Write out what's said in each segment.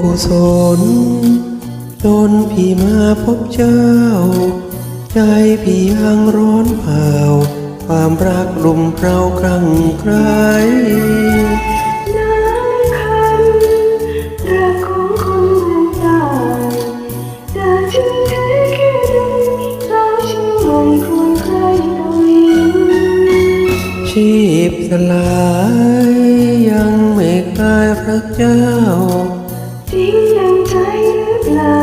กุศลจนพี่มาพบเจ้า ใจพี่ยังร้อนเผาความรักลุมเราครั่งไครน้ำคำรักของคนต่างๆจากฉันแท้แค่ใดเราฉันไม่ควรใครต่อยิงชีพสลายยัง ไม่คลายรักเจ้าจริงดังใจหรือเปล่า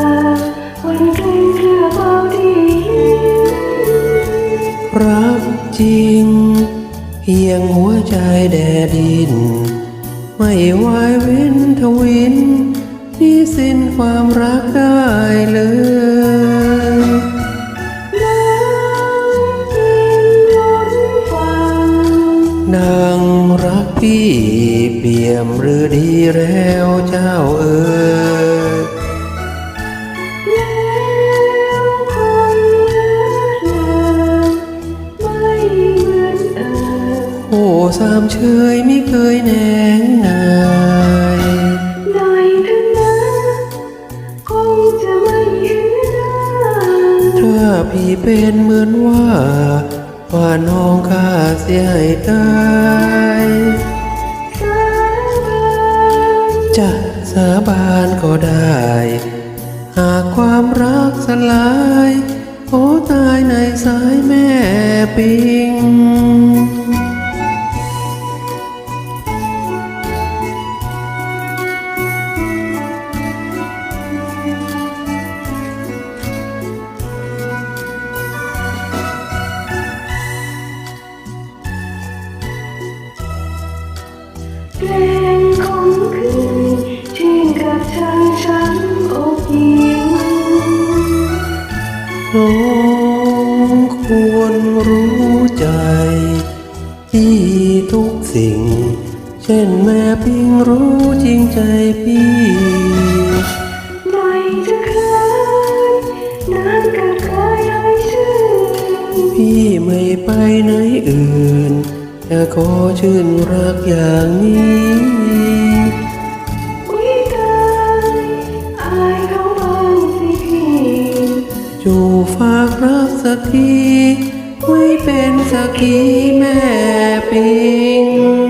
วันเกรงเกลือเบาดีรักจริงเพียงหัวใจแดดิน ไม่วายเว้นทวิน ที่สิ้นความรักได้ ดีแล้วเจ้าเอ๋ยแล้วคงเหลือเลยไม่เหมือนเอ่ยโอ้สามเชยไม่เคยแหนงนายหน่อยเถอะนคงจะไม่เห็นถ้าพี่เป็นเหมือนว่า ว่าน้องข้าเสียให้ตาย บานก็ได้ หากความรักสลาย โอ้ตายในสายแม่ปิง น้องควรรู้ใจ ที่ทุกสิ่ง เช่นแม่ปิงรู้จริงใจพี่หน่จะคลายนานกับกายให้ชื่นพี่ไม่ไปไหนอื่นจะขอชื่นรักอย่างนี้ากรักสักทีไม่เป็นสักทีแม่ปิง